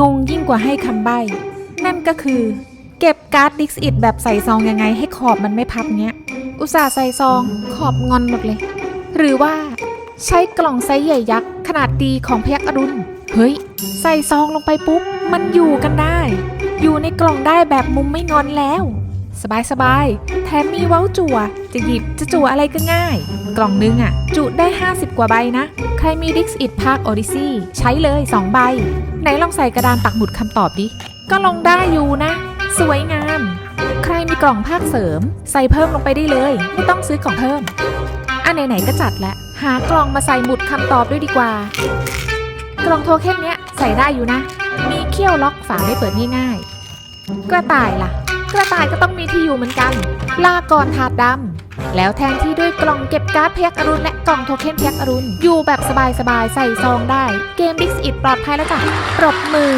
งงยิ่งกว่าให้คำใบ้ นั่นก็คือ เก็บการ์ดดิสอิดแบบใส่ซองยังไงให้ขอบมันไม่พับเนี้ย อุตส่าห์ใส่ซองขอบงอนหมดเลย หรือว่า ใช้กล่องไซส์ใหญ่ยักษ์ขนาดดีของพยักอรุณ เฮ้ย ใส่ซองลงไปปุ๊บ มันอยู่กันได้ อยู่ในกล่องได้แบบมุมไม่งอนแล้ว สบายสบายแถมมีเว้าจั่ว จะหยิบจะจั่วอะไรก็ง่าย กล่องนึงอะ จุได้ 50 กว่าใบนะ ใครมี Dix It Park Odyssey ใช้เลย 2 ใบ ไหนลองใส่กระดานปักหมุดคำตอบดิ ก็ลงได้อยู่นะ สวยงาม ใครมีกล่องภาคเสริม ใส่เพิ่มลงไปได้เลย ไม่ต้องซื้อกล่องเพิ่มอะไหนๆก็จัดแล้วหากล่องมาใส่หมุดคำตอบด้วยดีกว่า กล่องโทเค็นเนี้ยใส่ได้อยู่นะ มีเขี้ยวล็อกฝาไม่เปิดง่ายๆกระต่ายล่ะ กระต่ายก็ต้องมีที่อยู่เหมือนกัน ลาก่อนถาดดำ แล้วแทนที่ด้วยกล่องเก็บการ์ดพยักอรุณและกล่องโทเค็นพยักอรุณ อยู่แบบสบายๆ ใส่ซองได้ เกม Dix It ปลอดภัยแล้วจ้ะปรบมือ